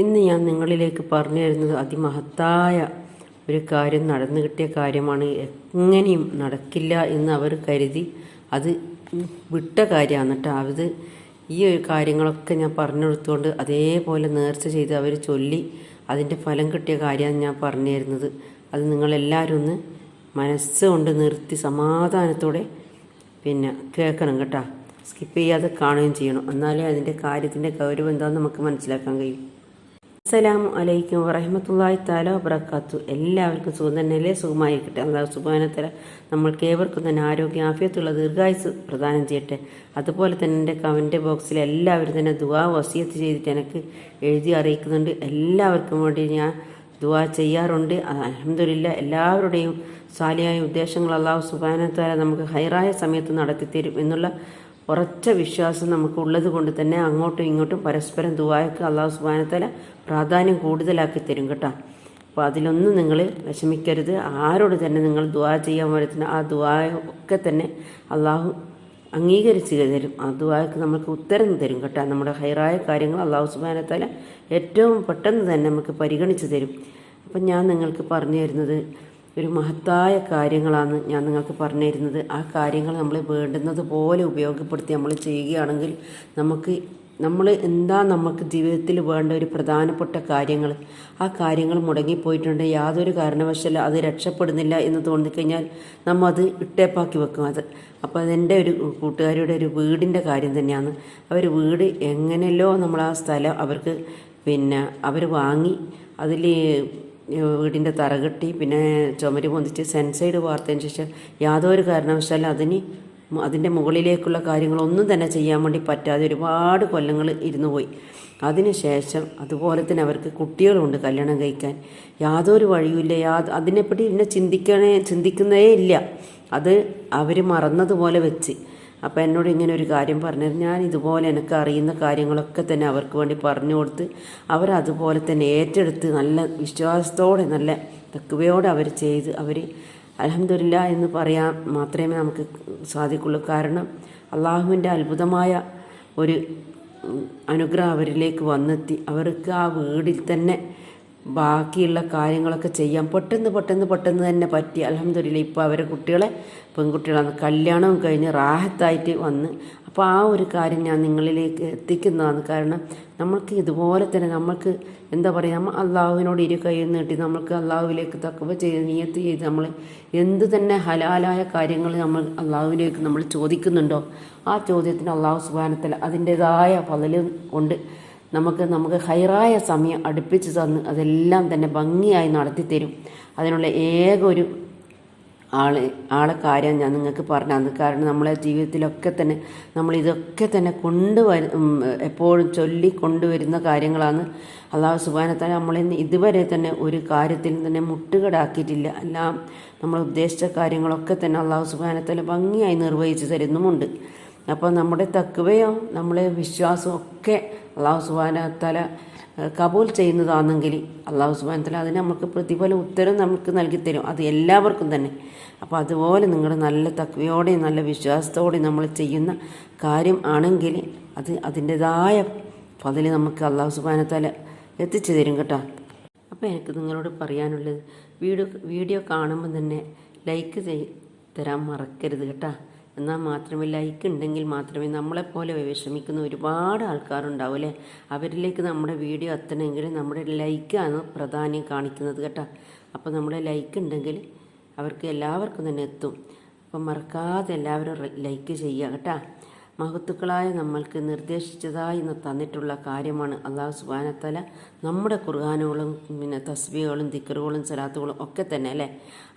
ഇന്ന് ഞാൻ നിങ്ങളിലേക്ക് പറഞ്ഞു തരുന്നത് അതിമഹത്തായ ഒരു കാര്യം നടന്നു കിട്ടിയ കാര്യമാണ്. എങ്ങനെയും നടക്കില്ല എന്ന് അവർ കരുതി അത് വിട്ട കാര്യമാണ് കേട്ടോ അത് ഈ ഒരു കാര്യങ്ങളൊക്കെ ഞാൻ പറഞ്ഞു കൊടുത്തുകൊണ്ട് അതേപോലെ നേർച്ച ചെയ്ത് അവർ ചൊല്ലി അതിന്റെ ഫലം കിട്ടിയ കാര്യമാണ് ഞാൻ പറഞ്ഞു തരുന്നത്. അത് നിങ്ങളെല്ലാവരും ഒന്ന് മനസ്സുകൊണ്ട് നിർത്തി സമാധാനത്തോടെ പിന്നെ കേൾക്കണം കേട്ടോ. സ്കിപ്പ് ചെയ്യാതെ കാണുകയും ചെയ്യണം. എന്നാലേ അതിന്റെ കാര്യത്തിന്റെ ഗൗരവം എന്താണെന്ന് നമുക്ക് മനസ്സിലാക്കാൻ കഴിയും. അസ്സലാമു അലൈക്കും വറഹമത്തല്ലാഹി താല വബർക്കാത്തു എല്ലാവർക്കും സുഖം തന്നെയല്ലേ? സുഖമായിരിക്കട്ടെ അള്ളാഹു സുബാനത്തല നമ്മൾക്ക് ഏവർക്കും തന്നെ ആരോഗ്യ ആഫിയത്തുള്ള ദീർഘായുസ് പ്രദാനം ചെയ്യട്ടെ. അതുപോലെ തന്നെ എന്റെ കമന്റ് ബോക്സിൽ എല്ലാവരും തന്നെ ദുവാ വസിയത്ത് ചെയ്തിട്ട് എനിക്ക് എഴുതി അറിയിക്കുന്നുണ്ട്. എല്ലാവർക്കും വേണ്ടി ഞാൻ ദുവാ ചെയ്യാറുണ്ട്. അലഹമില്ല എല്ലാവരുടെയും സാലിയായ ഉദ്ദേശങ്ങൾ അള്ളാഹു സുബാനത്താല നമുക്ക് ഹൈറായ സമയത്ത് നടത്തിത്തരും എന്നുള്ള ഉറച്ച വിശ്വാസം നമുക്ക് ഉള്ളത് കൊണ്ട് തന്നെ അങ്ങോട്ടും ഇങ്ങോട്ടും പരസ്പരം ദുവായക്ക് അള്ളാഹു സുബാനത്തല പ്രാധാന്യം കൂടുതലാക്കി തരും കേട്ടോ. അപ്പോൾ അതിലൊന്നും നിങ്ങൾ വിഷമിക്കരുത്. ആരോട് തന്നെ നിങ്ങൾ ദുവാ ചെയ്യാൻ പറ്റുന്ന ആ ദുബായൊക്കെ തന്നെ അള്ളാഹു അംഗീകരിച്ച് തരും. ആ ദുവാക്ക് നമുക്ക് ഉത്തരം തരും കേട്ടോ. നമ്മുടെ ഹൈറായ കാര്യങ്ങൾ അള്ളാഹു സുബാനത്തല ഏറ്റവും പെട്ടെന്ന് തന്നെ നമുക്ക് പരിഗണിച്ച് തരും. അപ്പം ഞാൻ നിങ്ങൾക്ക് പറഞ്ഞു തരുന്നത് ഒരു മഹത്തായ കാര്യങ്ങളാണ് ഞാൻ നിങ്ങൾക്ക് പറഞ്ഞു തരുന്നത് ആ കാര്യങ്ങൾ നമ്മൾ വേണ്ടുന്നത് പോലെ ഉപയോഗപ്പെടുത്തി നമ്മൾ ചെയ്യുകയാണെങ്കിൽ നമുക്ക് നമ്മൾ എന്താ നമുക്ക് ജീവിതത്തിൽ വേണ്ട ഒരു പ്രധാനപ്പെട്ട കാര്യങ്ങൾ ആ കാര്യങ്ങൾ മുടങ്ങിപ്പോയിട്ടുണ്ട്. യാതൊരു കാരണവശാലും അത് രക്ഷപ്പെടുന്നില്ല എന്ന് തോന്നിക്കഴിഞ്ഞാൽ നമ്മൾ അത് ഇട്ടേപ്പാക്കി വെക്കും അത്. അപ്പോൾ അതെന്റെ ഒരു കൂട്ടുകാരിയുടെ ഒരു വീടിന്റെ കാര്യം തന്നെയാണ്. അവർ വീട് എങ്ങനെയല്ലോ നമ്മൾ ആ സ്ഥലം അവർക്ക് പിന്നെ അവർ വാങ്ങി അതിൽ വീടിന്റെ തറകെട്ടി പിന്നെ ചുമര് പൊന്തിച്ച് സെൻസൈഡ് വാർത്തതിന് ശേഷം യാതൊരു കാരണവശാലും അതിന് അതിന്റെ മുകളിലേക്കുള്ള കാര്യങ്ങളൊന്നും തന്നെ ചെയ്യാൻ വേണ്ടി പറ്റാതെ ഒരുപാട് കൊല്ലങ്ങൾ ഇരുന്നു പോയി. അതിനുശേഷം അതുപോലെ തന്നെ അവർക്ക് കുട്ടികളുണ്ട് കല്യാണം കഴിക്കാൻ. യാതൊരു വഴിയുമില്ല. യാ അതിനെപ്പറ്റി പിന്നെ ചിന്തിക്കണേ ചിന്തിക്കുന്നേ ഇല്ല. അത് അവർ മറന്നതുപോലെ വെച്ച്. അപ്പോൾ എന്നോട് ഇങ്ങനെ ഒരു കാര്യം പറഞ്ഞത്. ഞാൻ ഇതുപോലെ എനിക്ക് അറിയുന്ന കാര്യങ്ങളൊക്കെ തന്നെ അവർക്ക് വേണ്ടി പറഞ്ഞു കൊടുത്ത് അവരതുപോലെ തന്നെ ഏറ്റെടുത്ത് നല്ല വിശ്വാസത്തോടെ നല്ല തക്കുവയോടെ അവർ ചെയ്ത് അവർ അലഹമില്ല എന്ന് പറയാൻ മാത്രമേ നമുക്ക് സാധിക്കുള്ളൂ. കാരണം അള്ളാഹുവിന്റെ അത്ഭുതമായ ഒരു അനുഗ്രഹം അവരിലേക്ക് വന്നെത്തി. അവർക്ക് ആ വീടിൽ തന്നെ ബാക്കിയുള്ള കാര്യങ്ങളൊക്കെ ചെയ്യാം. പെട്ടെന്ന് പെട്ടെന്ന് പെട്ടെന്ന് തന്നെ പറ്റി. അലഹമില്ല ഇപ്പോൾ അവരെ കുട്ടികളെ പെൺകുട്ടികളാണ്. കല്യാണം കഴിഞ്ഞ് റാഹത്തായിട്ട് വന്ന്. അപ്പോൾ ആ ഒരു കാര്യം ഞാൻ നിങ്ങളിലേക്ക് എത്തിക്കുന്നതാണ് കാരണം നമ്മൾക്ക് ഇതുപോലെ തന്നെ നമ്മൾക്ക് എന്താ പറയുക നമ്മൾ അള്ളാഹുവിനോട് ഇരു കൈ നീട്ടി നമ്മൾക്ക് അള്ളാഹുവിലേക്ക് തക്കവ് ചെയ്ത് നിയത്ത് ചെയ്ത് നമ്മൾ എന്ത് തന്നെ ഹലാലായ കാര്യങ്ങൾ നമ്മൾ അള്ളാഹുവിലേക്ക് നമ്മൾ ചോദിക്കുന്നുണ്ടോ ആ ചോദ്യത്തിന് അള്ളാഹു സുബാനത്തിൽ അതിന്റേതായ പലലും കൊണ്ട് നമുക്ക് നമുക്ക് ഹൈറായ സമയം അടുപ്പിച്ച് തന്ന് അതെല്ലാം തന്നെ ഭംഗിയായി നടത്തി തരും അതിനുള്ള ഏക ഒരു ആൾ ആളെ കാര്യം ഞാൻ നിങ്ങൾക്ക് പറഞ്ഞു തന്നു. കാരണം നമ്മളെ ജീവിതത്തിലൊക്കെ തന്നെ നമ്മൾ ഇതൊക്കെ തന്നെ കൊണ്ടുവര എപ്പോഴും ചൊല്ലി കൊണ്ടുവരുന്ന കാര്യങ്ങളാണ്. അള്ളാഹു സുബാനത്താൽ നമ്മളെ ഇതുവരെ തന്നെ ഒരു കാര്യത്തിൽ തന്നെ മുട്ടുകടാക്കിയിട്ടില്ല. എല്ലാം നമ്മൾ ഉദ്ദേശിച്ച കാര്യങ്ങളൊക്കെ തന്നെ അള്ളാഹു സുബാനത്താൽ ഭംഗിയായി നിർവഹിച്ച് തരുന്നുമുണ്ട്. അപ്പോൾ നമ്മുടെ തക്കുവയോ നമ്മളെ വിശ്വാസമൊക്കെ അള്ളാഹു സുബാനത്തല കബൂൽ ചെയ്യുന്നതാണെങ്കിൽ അള്ളാഹു സുബാനത്തല തല അതിന് നമുക്ക് പ്രതിഫല ഉത്തരം നമുക്ക് നൽകിത്തരും തരും. അത് എല്ലാവർക്കും തന്നെ. അപ്പോൾ അതുപോലെ നിങ്ങൾ നല്ല തക്വയോടെ നല്ല വിശ്വാസത്തോടെ നമ്മൾ ചെയ്യുന്ന കാര്യം ആണെങ്കിൽ അത് അതിന്റെതായ പതിൽ നമുക്ക് അള്ളാഹു സുബാനത്തല എത്തിച്ചു തരും കേട്ടോ. അപ്പോൾ എനിക്ക് നിങ്ങളോട് പറയാനുള്ളത് വീഡിയോ വീഡിയോ കാണുമ്പോൾ തന്നെ ലൈക്ക് തരാൻ മറക്കരുത് കേട്ടോ. എന്നാൽ മാത്രമേ ലൈക്ക് ഉണ്ടെങ്കിൽ മാത്രമേ നമ്മളെപ്പോലെ വിഷമിക്കുന്ന ഒരുപാട് ആൾക്കാരുണ്ടാവും അല്ലേ? അവരിലേക്ക് നമ്മുടെ വീഡിയോ എത്തണമെങ്കിൽ നമ്മുടെ ലൈക്കാണ് പ്രാധാന്യം കാണിക്കുന്നത് കേട്ടോ. അപ്പോൾ നമ്മുടെ ലൈക്ക് ഉണ്ടെങ്കിൽ അവർക്ക് എല്ലാവർക്കും തന്നെ എത്തും. അപ്പം മറക്കാതെ എല്ലാവരും ലൈക്ക് ചെയ്യുക കേട്ടോ. മഹത്തുക്കളായ നമ്മൾക്ക് നിർദ്ദേശിച്ചതായി തന്നിട്ടുള്ള കാര്യമാണ് അള്ളാഹു സുബാനത്തല നമ്മുടെ കുർഹാനുകളും പിന്നെ തസ്ബികളും ദിക്കറുകളും സലാത്തുകളും ഒക്കെ തന്നെ അല്ലേ?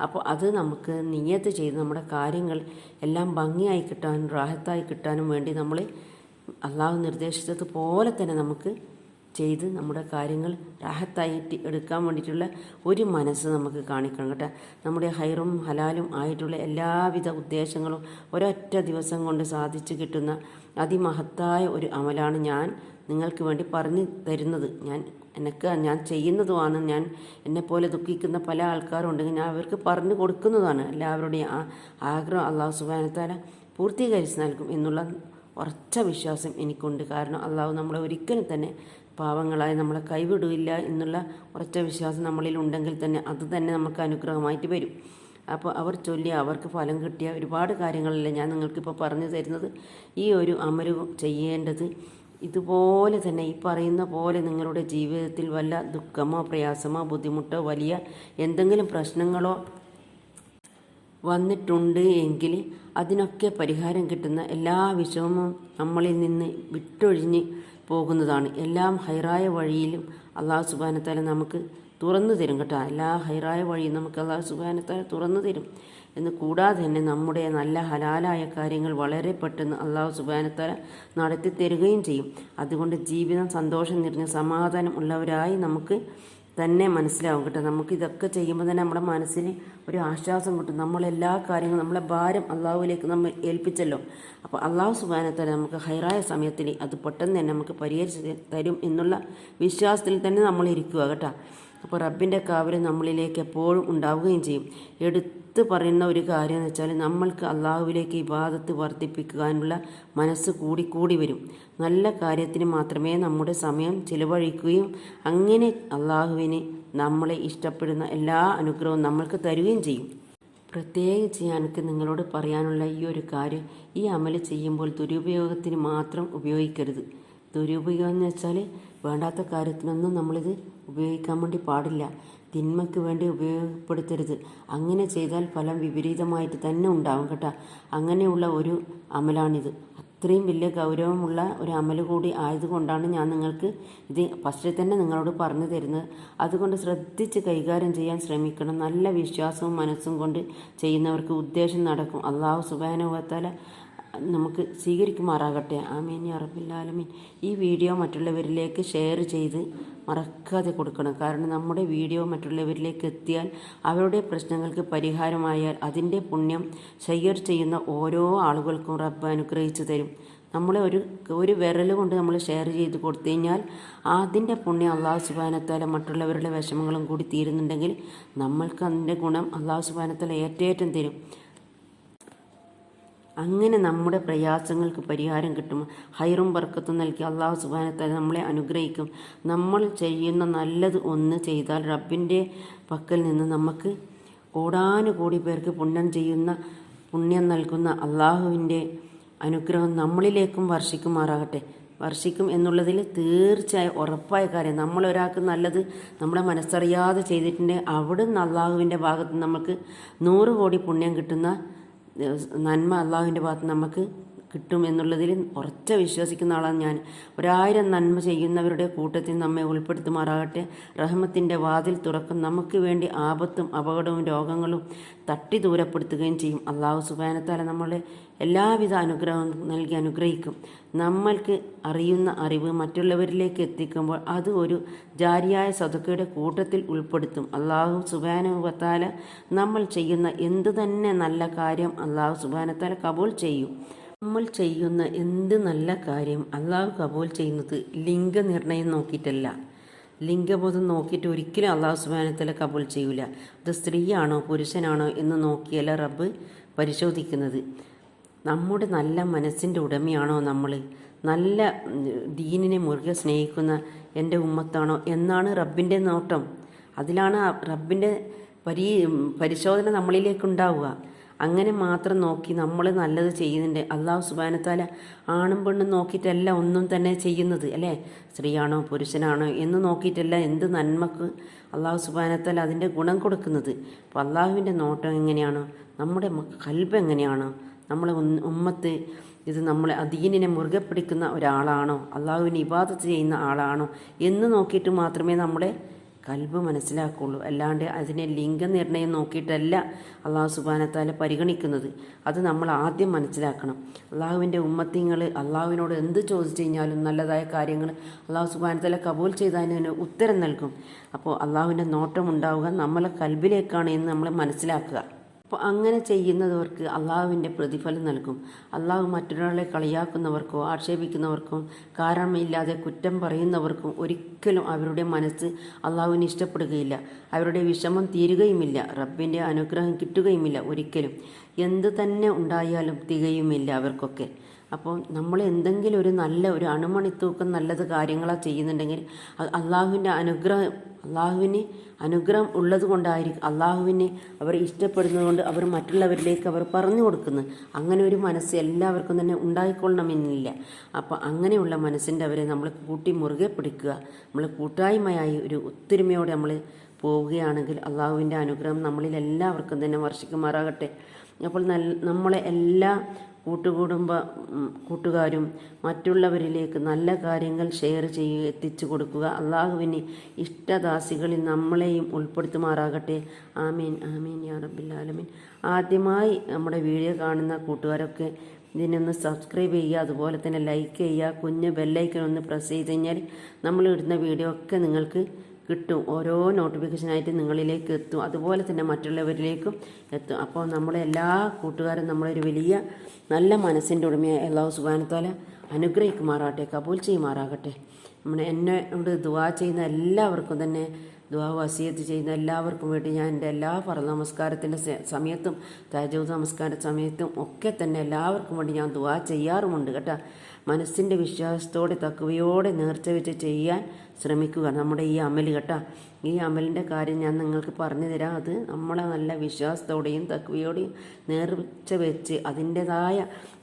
അപ്പോൾ അത് നമുക്ക് നിയത്ത് ചെയ്ത് നമ്മുടെ കാര്യങ്ങൾ എല്ലാം ഭംഗിയായി കിട്ടാനും റാഹത്തായി കിട്ടാനും വേണ്ടി നമ്മൾ അള്ളാഹു നിർദ്ദേശിച്ചതുപോലെ തന്നെ നമുക്ക് ചെയ്ത് നമ്മുടെ കാര്യങ്ങൾ റാഹത്തായിട്ട് എടുക്കാൻ വേണ്ടിയിട്ടുള്ള ഒരു മനസ്സ് നമുക്ക് കാണിക്കണം കേട്ടോ. നമ്മുടെ ഹൈറും ഹലാലും ആയിട്ടുള്ള എല്ലാവിധ ഉദ്ദേശങ്ങളും ഒരൊറ്റ ദിവസം കൊണ്ട് സാധിച്ചു കിട്ടുന്ന അതിമഹത്തായ ഒരു അമലാണ് ഞാൻ നിങ്ങൾക്ക് വേണ്ടി പറഞ്ഞു തരുന്നത്. ഞാൻ എനിക്ക് ഞാൻ ചെയ്യുന്നതുമാണ്. ഞാൻ എന്നെപ്പോലെ ദുഃഖിക്കുന്ന പല ആൾക്കാരുണ്ടെങ്കിൽ ഞാൻ അവർക്ക് പറഞ്ഞു കൊടുക്കുന്നതാണ്. എല്ലാവരുടെയും ആ ആഗ്രഹം അള്ളാഹു സുബാനത്താല പൂർത്തീകരിച്ച് നൽകും എന്നുള്ള ഉറച്ച വിശ്വാസം എനിക്കുണ്ട്. കാരണം അള്ളാഹു നമ്മളെ ഒരിക്കലും തന്നെ പാവങ്ങളായി നമ്മളെ കൈവിടില്ല എന്നുള്ള ഉറച്ച വിശ്വാസം നമ്മളിൽ ഉണ്ടെങ്കിൽ തന്നെ അത് തന്നെ നമുക്ക് അനുഗ്രഹമായിട്ട് വരും. അപ്പോൾ അവർ ചൊല്ലി അവർക്ക് ഫലം കിട്ടിയ ഒരുപാട് കാര്യങ്ങളല്ലേ ഞാൻ നിങ്ങൾക്കിപ്പോൾ പറഞ്ഞു തരുന്നത്. ഈ ഒരു അമൽ ചെയ്യേണ്ടത് ഇതുപോലെ തന്നെ ഈ പറയുന്ന പോലെ നിങ്ങളുടെ ജീവിതത്തിൽ വല്ല ദുഃഖമോ പ്രയാസമോ ബുദ്ധിമുട്ടോ വലിയ എന്തെങ്കിലും പ്രശ്നങ്ങളോ വന്നിട്ടുണ്ട് എങ്കിൽ അതിനൊക്കെ പരിഹാരം കിട്ടുന്ന എല്ലാ വിഷമവും നമ്മളിൽ നിന്ന് വിട്ടൊഴിഞ്ഞ് പോകുന്നതാണ്. എല്ലാം ഹൈറായ വഴിയിലും അള്ളാഹു സുബാനത്താല നമുക്ക് തുറന്നു തരും കേട്ടോ. എല്ലാ ഹൈറായ വഴിയും നമുക്ക് അള്ളാഹു സുബാനത്താല തുറന്നു തരും. എന്ന് കൂടാതെ തന്നെ നമ്മുടെ നല്ല ഹലാലായ കാര്യങ്ങൾ വളരെ പെട്ടെന്ന് അള്ളാഹു സുബാനത്താല നടത്തി തരുകയും ചെയ്യും. അതുകൊണ്ട് ജീവിതം സന്തോഷം നിറഞ്ഞ സമാധാനം ഉള്ളവരായി നമുക്ക് തന്നെ മനസ്സിലാവും കേട്ടോ. നമുക്ക് ഇതൊക്കെ ചെയ്യുമ്പോൾ തന്നെ നമ്മുടെ മനസ്സിന് ഒരു ആശ്വാസം കിട്ടും. നമ്മളെല്ലാ കാര്യങ്ങളും നമ്മളെ ഭാരം അള്ളാഹുവിലേക്ക് നമ്മൾ ഏൽപ്പിച്ചല്ലോ. അപ്പോൾ അള്ളാഹു സുബാനത്തോടെ നമുക്ക് ഹൈറായ സമയത്തിൽ അത് പെട്ടെന്ന് തന്നെ നമുക്ക് പരിഹരിച്ച് തരും എന്നുള്ള വിശ്വാസത്തിൽ തന്നെ നമ്മൾ ഇരിക്കുക കേട്ടോ. അപ്പോൾ റബ്ബിന്റെ കാവൽ നമ്മളിലേക്ക് എപ്പോഴും ഉണ്ടാവുകയും ചെയ്യും. എടുത്തു പറയുന്ന ഒരു കാര്യം എന്ന് വെച്ചാൽ നമ്മൾക്ക് അള്ളാഹുവിലേക്ക് ഇബാദത്ത് വർദ്ധിപ്പിക്കാനുള്ള മനസ്സ് കൂടി കൂടി വരും. നല്ല കാര്യത്തിന് മാത്രമേ നമ്മുടെ സമയം ചിലവഴിക്കുകയും അങ്ങനെ അള്ളാഹുവിന് നമ്മളെ ഇഷ്ടപ്പെടുന്ന എല്ലാ അനുഗ്രഹവും നമ്മൾക്ക് തരുകയും ചെയ്യും. പ്രത്യേകിച്ച് എനിക്ക് നിങ്ങളോട് പറയാനുള്ള ഈ ഒരു കാര്യം ഈ അമൽ ചെയ്യുമ്പോൾ ദുരുപയോഗത്തിന് മാത്രം ഉപയോഗിക്കരുത്. ദുരുപയോഗം എന്ന് വെച്ചാൽ വേണ്ടാത്ത കാര്യത്തിനൊന്നും നമ്മളിത് ഉപയോഗിക്കാൻ വേണ്ടി പാടില്ല. തിന്മയ്ക്ക് വേണ്ടി ഉപയോഗപ്പെടുത്തരുത്. അങ്ങനെ ചെയ്താൽ ഫലം വിപരീതമായിട്ട് തന്നെ ഉണ്ടാവും കേട്ടോ. അങ്ങനെയുള്ള ഒരു അമലാണിത്. അത്രയും വലിയ ഗൗരവമുള്ള ഒരു അമല കൂടി ആയതുകൊണ്ടാണ് ഞാൻ നിങ്ങൾക്ക് ഇത് ഫസ്റ്റിൽ തന്നെ നിങ്ങളോട് പറഞ്ഞു തരുന്നത്. അതുകൊണ്ട് ശ്രദ്ധിച്ച് കൈകാര്യം ചെയ്യാൻ ശ്രമിക്കണം. നല്ല വിശ്വാസവും മനസ്സും കൊണ്ട് ചെയ്യുന്നവർക്ക് ഉദ്ദേശം നടക്കും. അള്ളാഹു സുബാനുഭവത്താല നമുക്ക് സ്വീകരിക്കുമാറാകട്ടെ. ആമീൻ അറബില്ലാലമീൻ ഈ വീഡിയോ മറ്റുള്ളവരിലേക്ക് ഷെയർ ചെയ്ത് മറക്കാതെ കൊടുക്കണം. കാരണം നമ്മുടെ വീഡിയോ മറ്റുള്ളവരിലേക്ക് എത്തിയാൽ അവരുടെ പ്രശ്നങ്ങൾക്ക് പരിഹാരമായാൽ അതിന്റെ പുണ്യം ഷെയർ ചെയ്യുന്ന ഓരോ ആളുകൾക്കും റബ്ബ് അനുഗ്രഹിച്ചു തരും. നമ്മളെ ഒരു ഒരു വിരൽ കൊണ്ട് നമ്മൾ ഷെയർ ചെയ്ത് കൊടുത്തു കഴിഞ്ഞാൽ അതിന്റെ പുണ്യം അള്ളാഹു സുബാനത്താല മറ്റുള്ളവരുടെ വിഷമങ്ങളും കൂടി തീരുന്നുണ്ടെങ്കിൽ നമ്മൾക്ക് അതിന്റെ ഗുണം അള്ളാഹു സുബാനത്താല ഏറ്റേറ്റം തരും. അങ്ങനെ നമ്മുടെ പ്രയാസങ്ങൾക്ക് പരിഹാരം കിട്ടും. ഹൈറും ബർക്കത്തും നൽകി അള്ളാഹു സുബാനത്താൽ നമ്മളെ അനുഗ്രഹിക്കും. നമ്മൾ ചെയ്യുന്ന നല്ലത് ഒന്ന് ചെയ്താൽ റബ്ബിന്റെ പക്കൽ നിന്ന് നമുക്ക് കോടാനുകോടി പേർക്ക് പുണ്യം ചെയ്യുന്ന പുണ്യം നൽകുന്ന അള്ളാഹുവിന്റെ അനുഗ്രഹം നമ്മളിലേക്കും വർഷിക്കും വർഷിക്കുമാറാകട്ടെ. വർഷിക്കും എന്നുള്ളതിൽ തീർച്ചയായും ഉറപ്പായ കാര്യം. നമ്മളൊരാൾക്ക് നല്ലത് നമ്മുടെ മനസ്സറിയാതെ ചെയ്തിട്ടുണ്ടെങ്കിൽ അവിടുന്ന് അള്ളാഹുവിന്റെ ഭാഗത്ത് നമുക്ക് നൂറ് കോടി പുണ്യം കിട്ടുന്ന നന്മ അള്ളാഹുവിന്റെ ഭാഗത്ത് നമുക്ക് കിട്ടും എന്നുള്ളതിൽ ഉറച്ച വിശ്വസിക്കുന്ന ആളാണ് ഞാൻ. ഒരായിരം നന്മ ചെയ്യുന്നവരുടെ കൂട്ടത്തിൽ നമ്മെ ഉൾപ്പെടുത്തുമാറാകട്ടെ. റഹ്മത്തിന്റെ വാതിൽ തുറക്കും. നമുക്ക് വേണ്ടി ആപത്തും അപകടവും രോഗങ്ങളും തട്ടി ദൂരപ്പെടുത്തുകയും ചെയ്യും. അള്ളാഹു സുബാനത്താല നമ്മളെ എല്ലാവിധ അനുഗ്രഹവും നൽകി അനുഗ്രഹിക്കും. നമ്മൾക്ക് അറിയുന്ന അറിവ് മറ്റുള്ളവരിലേക്ക് എത്തിക്കുമ്പോൾ അത് ഒരു ജാരിയായ സതുക്കയുടെ കൂട്ടത്തിൽ ഉൾപ്പെടുത്തും. അള്ളാഹു സുബാനുവത്താല നമ്മൾ ചെയ്യുന്ന എന്തു തന്നെ നല്ല കാര്യം അള്ളാഹു സുബാനത്താല കബൂൾ ചെയ്യും. നമ്മൾ ചെയ്യുന്ന എന്ത് നല്ല കാര്യം അള്ളാഹു കബൂൽ ചെയ്യുന്നത് ലിംഗനിർണയം നോക്കിയിട്ടല്ല. ലിംഗബോധം നോക്കിയിട്ട് ഒരിക്കലും അള്ളാഹു സുബാനത്തല കബൂൽ ചെയ്യൂല. അത് സ്ത്രീയാണോ പുരുഷനാണോ എന്ന് നോക്കിയല്ല റബ്ബ് പരിശോധിക്കുന്നത്. നമ്മുടെ നല്ല മനസ്സിന്റെ ഉടമയാണോ നമ്മൾ? നല്ല ദീനിനെ മുറുകെ സ്നേഹിക്കുന്ന എന്റെ ഉമ്മത്താണോ എന്നാണ് റബ്ബിന്റെ നോട്ടം. അതിലാണ് റബ്ബിന്റെ പരി പരിശോധന നമ്മളിലേക്കുണ്ടാവുക അങ്ങനെ മാത്രം നോക്കി നമ്മൾ നല്ലത് ചെയ്യുന്നുണ്ട്. അള്ളാഹു സുബാനത്താല ആണും പെണ്ണും നോക്കിയിട്ടല്ല ഒന്നും തന്നെ ചെയ്യുന്നത് അല്ലേ? സ്ത്രീയാണോ പുരുഷനാണോ എന്ന് നോക്കിയിട്ടല്ല എന്ത് നന്മക്ക് അള്ളാഹു സുബാനത്താല അതിന്റെ ഗുണം കൊടുക്കുന്നത്. അപ്പോൾ അള്ളാഹുവിന്റെ നോട്ടം എങ്ങനെയാണോ? നമ്മുടെ കൽബ് എങ്ങനെയാണോ? നമ്മളെ ഉമ്മത്ത് ഇത് നമ്മൾ അദീനിനെ മുറുകെ പിടിക്കുന്ന ഒരാളാണോ? അള്ളാഹുവിനെ ഇബാദത്ത് ചെയ്യുന്ന ആളാണോ? എന്ന് നോക്കിയിട്ട് മാത്രമേ നമ്മളെ കൽബ് മനസ്സിലാക്കുള്ളൂ. അല്ലാണ്ട് അതിനെ ലിംഗനിർണയം നോക്കിയിട്ടല്ല അള്ളാഹു സുബാനത്താല പരിഗണിക്കുന്നത്. അത് നമ്മൾ ആദ്യം മനസ്സിലാക്കണം. അള്ളാഹുവിന്റെ ഉമ്മത്തിങ്ങൾ അള്ളാഹുവിനോട് എന്ത് ചോദിച്ചു കഴിഞ്ഞാലും നല്ലതായ കാര്യങ്ങൾ അള്ളാഹു സുബാനത്താല കബൂൽ ചെയ്തതിന് ഉത്തരം നൽകും. അപ്പോൾ അള്ളാഹുവിന്റെ നോട്ടം ഉണ്ടാവുക നമ്മളെ കൽബിലേക്കാണ് എന്ന് നമ്മൾ മനസ്സിലാക്കുക. അപ്പോൾ അങ്ങനെ ചെയ്യുന്നവർക്ക് അള്ളാഹുവിന്റെ പ്രതിഫലം നൽകും. അള്ളാഹു മറ്റൊരാളെ കളിയാക്കുന്നവർക്കോ ആക്ഷേപിക്കുന്നവർക്കോ കാരണമില്ലാതെ കുറ്റം പറയുന്നവർക്കും ഒരിക്കലും അവരുടെ മനസ്സ് അള്ളാഹുവിന് ഇഷ്ടപ്പെടുകയില്ല. അവരുടെ വിഷമം തീരുകയുമില്ല. റബ്ബിന്റെ അനുഗ്രഹം കിട്ടുകയുമില്ല ഒരിക്കലും. എന്ത് തന്നെ ഉണ്ടായാലും തികയുമില്ല അവർക്കൊക്കെ. അപ്പോൾ നമ്മൾ എന്തെങ്കിലും ഒരു നല്ല ഒരു അണുമണിത്തൂക്കം നല്ലത് കാര്യങ്ങളാണ് ചെയ്യുന്നുണ്ടെങ്കിൽ അള്ളാഹുവിന്റെ അനുഗ്രഹം അള്ളാഹുവിന് അനുഗ്രഹം ഉള്ളത് കൊണ്ടായിരിക്കും. അള്ളാഹുവിനെ അവർ ഇഷ്ടപ്പെടുന്നത് കൊണ്ട് അവർ മറ്റുള്ളവരിലേക്ക് അവർ പറഞ്ഞു കൊടുക്കുന്നു. അങ്ങനെ ഒരു മനസ്സ് എല്ലാവർക്കും തന്നെ ഉണ്ടായിക്കൊള്ളണമെന്നില്ല അപ്പോൾ അങ്ങനെയുള്ള മനസ്സിന്റെ അവരെ നമ്മൾ കൂട്ടി മുറുകെ പിടിക്കുക. നമ്മൾ കൂട്ടായ്മയായി ഒരു ഒത്തൊരുമയോടെ നമ്മൾ പോവുകയാണെങ്കിൽ അള്ളാഹുവിന്റെ അനുഗ്രഹം നമ്മളിൽ എല്ലാവർക്കും തന്നെ വർഷിക്കുമാറാകട്ടെ. അപ്പോൾ നല്ല നമ്മളെ എല്ലാ കൂട്ടുകുടുംബ കൂട്ടുകാരും മറ്റുള്ളവരിലേക്ക് നല്ല കാര്യങ്ങൾ ഷെയർ ചെയ്യുക എത്തിച്ചു കൊടുക്കുക. അള്ളാഹുവിന് ഇഷ്ടദാസികളിൽ നമ്മളെയും ഉൾപ്പെടുത്തുമാറാകട്ടെ. ആമീൻ ആമീൻ യാ റബ്ബിൽ ആലമീൻ. ആദ്യമായി നമ്മുടെ വീഡിയോ കാണുന്ന കൂട്ടുകാരൊക്കെ ഇതിനൊന്ന് സബ്സ്ക്രൈബ് ചെയ്യുക. അതുപോലെ തന്നെ ലൈക്ക് ചെയ്യുക. കുഞ്ഞ് ബെല്ലൈക്കൺ ഒന്ന് പ്രസ് ചെയ്ത് കഴിഞ്ഞാൽ നമ്മൾ ഇടുന്ന വീഡിയോ ഒക്കെ നിങ്ങൾക്ക് കിട്ടും. ഓരോ നോട്ടിഫിക്കേഷനായിട്ട് നിങ്ങളിലേക്ക് എത്തും. അതുപോലെ തന്നെ മറ്റുള്ളവരിലേക്കും എത്തും. അപ്പോൾ നമ്മളെ എല്ലാ കൂട്ടുകാരും നമ്മളൊരു വലിയ നല്ല മനസ്സിന്റെ ഉടമയെ അള്ളാഹു സുബാനത്താല അനുഗ്രഹിക്കുമാറാകട്ടെ കബൂൽ ചെയ്യുമാറാകട്ടെ. നമ്മുടെ എന്നോട് ദുവാ ചെയ്യുന്ന എല്ലാവർക്കും തന്നെ ദുവാ വസീയത്ത് ചെയ്യുന്ന എല്ലാവർക്കും വേണ്ടി ഞാൻ എന്റെ എല്ലാ ഫറ നമസ്കാരത്തിന്റെ സമയത്തും തജൂദ് നമസ്കാര സമയത്തും ഒക്കെ തന്നെ എല്ലാവർക്കും വേണ്ടി ഞാൻ ദുവാ ചെയ്യാറുമുണ്ട് കേട്ടോ. മനസ്സിന്റെ വിശ്വാസത്തോടെ തക്കവയോടെ നേർച്ച വെച്ച് ചെയ്യാൻ ശ്രമിക്കുക. നമ്മുടെ ഈ അമൽ കേട്ടോ ഈ അമലിന്റെ കാര്യം ഞാൻ നിങ്ങൾക്ക് പറഞ്ഞു തരാം. അത് നമ്മളെ നല്ല വിശ്വാസത്തോടെയും തക്വിയോടെയും നേർച്ച വെച്ച് അതിന്റെതായ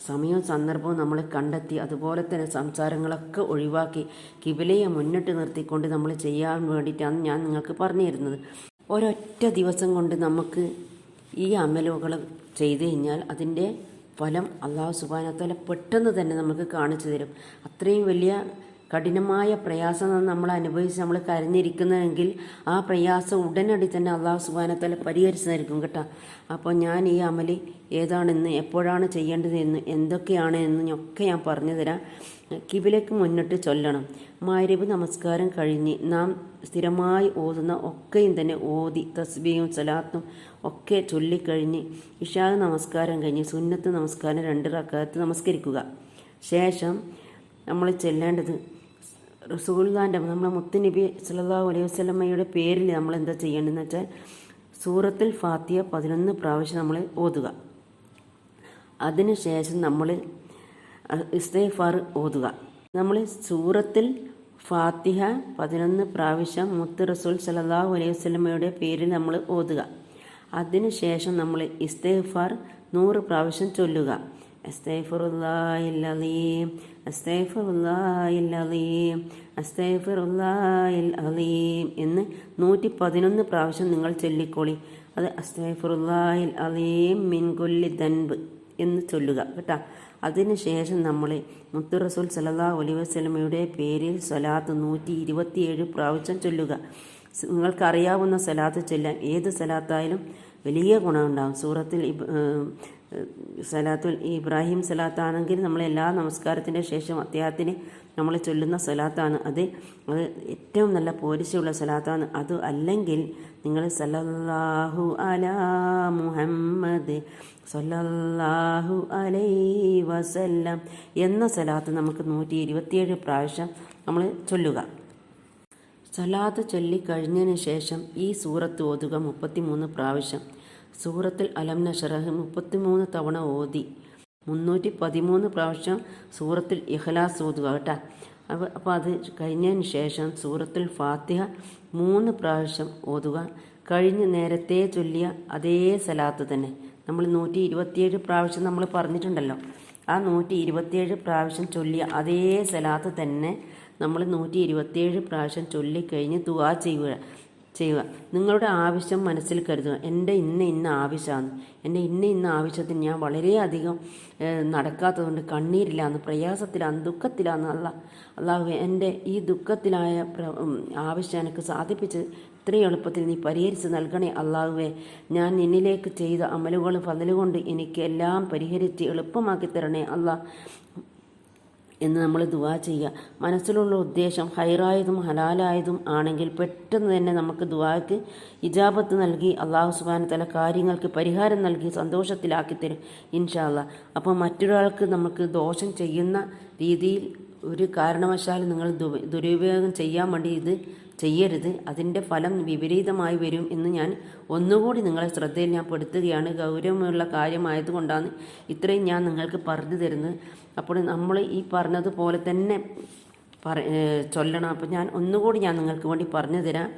സമയവും സന്ദർഭവും നമ്മൾ കണ്ടെത്തി അതുപോലെ തന്നെ സംസാരങ്ങളൊക്കെ ഒഴിവാക്കി കിബിലയെ മുന്നിട്ട് നിർത്തിക്കൊണ്ട് നമ്മൾ ചെയ്യാൻ വേണ്ടിയിട്ടാണ് ഞാൻ നിങ്ങൾക്ക് പറഞ്ഞു തരുന്നത്. ഒരൊറ്റ ദിവസം കൊണ്ട് നമുക്ക് ഈ അമലുകൾ ചെയ്തു കഴിഞ്ഞാൽ അതിന്റെ ഫലം അള്ളാഹു സുബാനത്തോലെ പെട്ടെന്ന് തന്നെ നമുക്ക് കാണിച്ചു തരും. അത്രയും വലിയ കഠിനമായ പ്രയാസം നമ്മൾ അനുഭവിച്ച് നമ്മൾ കരഞ്ഞിരിക്കുന്നതെങ്കിൽ ആ പ്രയാസം ഉടനടി തന്നെ അള്ളാഹു സുബാനത്തല പരിഹരിച്ചതായിരിക്കും കേട്ടോ. അപ്പോൾ ഞാൻ ഈ അമൽ ഏതാണെന്ന് എപ്പോഴാണ് ചെയ്യേണ്ടത് എന്ന് എന്തൊക്കെയാണ് എന്ന് ഒക്കെ ഞാൻ പറഞ്ഞു തരാം. കിബിലേക്ക് മുന്നിട്ട് ചൊല്ലണം. മാരിബ് നമസ്കാരം കഴിഞ്ഞ് നാം സ്ഥിരമായി ഓതുന്ന ഒക്കെയും തന്നെ ഓതി തസ്ബിയും സലാത്തും ഒക്കെ ചൊല്ലിക്കഴിഞ്ഞ് ഇഷാദ് നമസ്കാരം കഴിഞ്ഞ് സുന്നത്ത് നമസ്കാരം രണ്ട് റക്കാത്ത് നമസ്കരിക്കുക. ശേഷം നമ്മൾ ചെല്ലേണ്ടത്. റസൂൽദാന്റെ നമ്മളെ മുത്തുനബി സല്ലല്ലാഹു അലൈഹി വസല്ലമയുടെ പേരിൽ നമ്മൾ എന്താ ചെയ്യേണ്ടതെന്ന് വെച്ചാൽ സൂറത്തിൽ ഫാത്തിയ പതിനൊന്ന് പ്രാവശ്യം നമ്മൾ ഓതുക. അതിനുശേഷം നമ്മൾ ഇസ്തേഫാർ ഓതുക. നമ്മൾ സൂറത്തിൽ ഫാത്തിഹ പതിനൊന്ന് പ്രാവശ്യം മുത്ത് റസൂൽ സല്ലല്ലാഹു അലൈഹി വസല്ലമയുടെ പേരിൽ നമ്മൾ ഓതുക. അതിനുശേഷം നമ്മൾ ഇസ്തേഫാർ നൂറ് പ്രാവശ്യം ചൊല്ലുക. അസ്തൈഫുറുല്ലാഹിൽ അലീം അസ്തൈഫുറുല്ലാഹിൽ അലീം അസ്തൈഫുറുല്ലാഹിൽ അലീം എന്ന് നൂറ്റി പതിനൊന്ന് പ്രാവശ്യം നിങ്ങൾ ചൊല്ലിക്കോളി. അത് അസ്തൈഫുറുല്ലാഹിൽ അലീം മിൻകുല്ലി ദൻബ് എന്ന് ചൊല്ലുക കേട്ടോ. അതിനുശേഷം നമ്മൾ മുത്തു റസൂൽ സല്ലല്ലാഹു അലൈഹി വസ്ലമയുടെ പേരിൽ സ്വലാത്ത് നൂറ്റി ഇരുപത്തിയേഴ് പ്രാവശ്യം ചൊല്ലുക. നിങ്ങൾക്കറിയാവുന്ന സലാത്ത് ചൊല്ലാൻ ഏത് സലാത്തായാലും വലിയ ഗുണമുണ്ടാകും സൂറത്തിൽ സലാത്തുൽ ഇബ്രാഹിം സലാത്താണെങ്കിൽ നമ്മൾ എല്ലാ നമസ്കാരത്തിന്റെ ശേഷം അദ്ദേഹത്തിന് നമ്മൾ ചൊല്ലുന്ന സലാത്താണ്. അത് അത് ഏറ്റവും നല്ല പോരിശയുള്ള സലാത്താണ്. അത് അല്ലെങ്കിൽ നിങ്ങൾ സലല്ലാഹു അലാ മുഹമ്മദ് സല്ലല്ലാഹു അലൈ വസല്ലം എന്ന സലാത്ത് നമുക്ക് നൂറ്റി ഇരുപത്തിയേഴ് പ്രാവശ്യം നമ്മൾ ചൊല്ലുക. സലാത്ത് ചൊല്ലിക്കഴിഞ്ഞതിന് ശേഷം ഈ സൂറത്ത് ഓതുക മുപ്പത്തിമൂന്ന് പ്രാവശ്യം. സൂറത്തിൽ അലം നഷറഹ് മുപ്പത്തിമൂന്ന് തവണ ഓതി. മുന്നൂറ്റി പതിമൂന്ന് പ്രാവശ്യം സൂറത്തിൽ ഇഖ്ലാസ് ഓതുക കേട്ടോ. അപ്പോൾ അപ്പോൾ അത് കഴിഞ്ഞതിന് ശേഷം സൂറത്തിൽ ഫാത്തിഹ മൂന്ന് പ്രാവശ്യം ഓതുക. കഴിഞ്ഞ് നേരത്തെ ചൊല്ലിയ അതേ സലാത്ത് തന്നെ. നമ്മൾ നൂറ്റി ഇരുപത്തിയേഴ് പ്രാവശ്യം നമ്മൾ പറഞ്ഞിട്ടുണ്ടല്ലോ. ആ നൂറ്റി ഇരുപത്തിയേഴ് പ്രാവശ്യം ചൊല്ലിയ അതേ സലാത്ത് തന്നെ നമ്മൾ നൂറ്റി ഇരുപത്തിയേഴ് പ്രാവശ്യം ചൊല്ലിക്കഴിഞ്ഞ് ദുവാ ചെയ്യുക. ചെയ്യുക. നിങ്ങളുടെ ആവശ്യം മനസ്സിൽ കരുതുക. എന്റെ ഇന്ന ഇന്ന ആവശ്യമാണ്. എന്റെ ഇന്ന ഇന്ന ആവശ്യത്തിന് ഞാൻ വളരെയധികം നടക്കാത്തതുകൊണ്ട് കണ്ണീരിലാണ് പ്രയാസത്തിലാണ് ദുഃഖത്തിലാണ് അല്ല അള്ളാഹു എന്റെ ഈ ദുഃഖത്തിലായ ആവശ്യം എനിക്ക് സാധിപ്പിച്ച് ഇത്രയും എളുപ്പത്തിൽ നീ പരിഹരിച്ച് നൽകണേ അള്ളാഹുവെ ഞാൻ നിന്നിലേക്ക് ചെയ്ത അമലുകളും പതിലുകൊണ്ട് എനിക്ക് എല്ലാം പരിഹരിച്ച് എളുപ്പമാക്കി തരണേ അള്ളാഹ് എന്ന് നമ്മൾ ദുവാ ചെയ്യുക. മനസ്സിലുള്ള ഉദ്ദേശം ഹൈറായതും ഹലാലായതും ആണെങ്കിൽ പെട്ടെന്ന് തന്നെ നമുക്ക് ദുവാക്ക് ഇജാബത്ത് നൽകി അള്ളാഹു സുബാന തല കാര്യങ്ങൾക്ക് പരിഹാരം നൽകി സന്തോഷത്തിലാക്കി തരും ഇൻഷാ അല്ലാ അപ്പോൾ മറ്റൊരാൾക്ക് നമുക്ക് ദോഷം ചെയ്യുന്ന രീതിയിൽ ഒരു കാരണവശാലും നിങ്ങൾ ദുരുപയോഗം ചെയ്യാൻ വേണ്ടി ഇത് ചെയ്യരുത്. അതിന്റെ ഫലം വിപരീതമായി വരും എന്ന് ഞാൻ ഒന്നുകൂടി നിങ്ങളെ ശ്രദ്ധയിൽ ഞാൻ പെടുത്തുകയാണ് ഗൗരവമുള്ള കാര്യമായതുകൊണ്ടാണ് ഇത്രയും ഞാൻ നിങ്ങൾക്ക് പറഞ്ഞു തരുന്നത്. അപ്പോൾ നമ്മൾ ഈ പറഞ്ഞതുപോലെ തന്നെ പറ ചൊല്ലണം. അപ്പോൾ ഞാൻ ഒന്നുകൂടി ഞാൻ നിങ്ങൾക്ക് വേണ്ടി പറഞ്ഞു തരാം.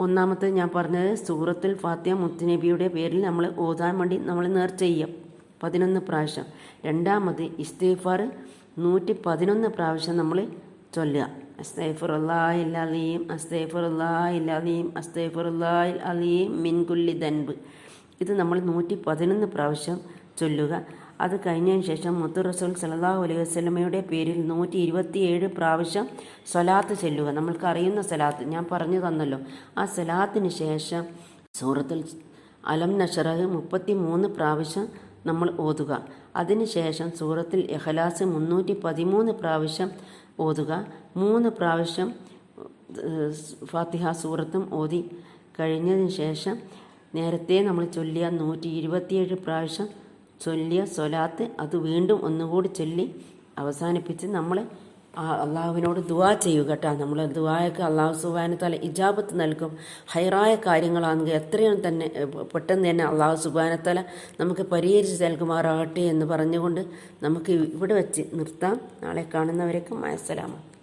ഒന്നാമത്തെ ഞാൻ പറഞ്ഞത് സൂറത്തുൽ ഫാത്തിയ മുത്തുനബിയുടെ പേരിൽ നമ്മൾ ഓതാൻ വേണ്ടി നമ്മൾ നേർച്ച ചെയ്യാം. പതിനൊന്ന് പ്രാവശ്യം. രണ്ടാമത് ഇസ്തീഫാർ നൂറ്റി പതിനൊന്ന് പ്രാവശ്യം നമ്മൾ ചൊല്ലുക. അസ്തൈഫുറുല്ലാ അലീം അസ്തൈഫുറുല്ലാ അലീം അസ്തൈഫുറുല്ലാ അലീം മിൻകുല്ലി ദൻബ്. ഇത് നമ്മൾ നൂറ്റി പതിനൊന്ന് പ്രാവശ്യം ചൊല്ലുക. അത് കഴിഞ്ഞതിന് ശേഷം മുത്തു റസൂൽ സലാഹു അലൈഹി വസ്ലമയുടെ പേരിൽ നൂറ്റി ഇരുപത്തിയേഴ് പ്രാവശ്യം സ്വലാത്ത് ചെല്ലുക. നമ്മൾക്ക് അറിയുന്ന സ്വലാത്ത്. ഞാൻ പറഞ്ഞു തന്നല്ലോ. ആ സ്വലാത്തിന് ശേഷം സൂറത്തുൽ അലം നഷറഹ് മുപ്പത്തി മൂന്ന് പ്രാവശ്യം നമ്മൾ ഓതുക. അതിനുശേഷം സൂറത്തിൽ എഹലാസ് മുന്നൂറ്റി പതിമൂന്ന് പ്രാവശ്യം ഓതുക. മൂന്ന് പ്രാവശ്യം ഫാത്തിഹ സൂറത്തും ഓതി കഴിഞ്ഞതിന് ശേഷം നേരത്തെ നമ്മൾ ചൊല്ലിയ നൂറ്റി ഇരുപത്തിയേഴ് പ്രാവശ്യം ചൊല്ലിയ സ്വലാത്ത് അത് വീണ്ടും ഒന്നുകൂടി ചൊല്ലി അവസാനിപ്പിച്ച് നമ്മൾ അള്ളാഹുവിനോട് ദുവാ ചെയ്യുക കേട്ടോ. നമ്മൾ ദുവായൊക്കെ അള്ളാഹു സുബാന തല ഇജാബത്ത് നൽകും. ഹൈറായ കാര്യങ്ങളാണെങ്കിൽ എത്രയും തന്നെ പെട്ടെന്ന് തന്നെ അള്ളാഹു സുബാനത്തല നമുക്ക് പരിഹരിച്ച് നൽകുമാറാകട്ടെ എന്ന് പറഞ്ഞുകൊണ്ട് നമുക്ക് ഇവിടെ വെച്ച് നിർത്താം. നാളെ കാണുന്നവരേക്കും അസ്സലാമു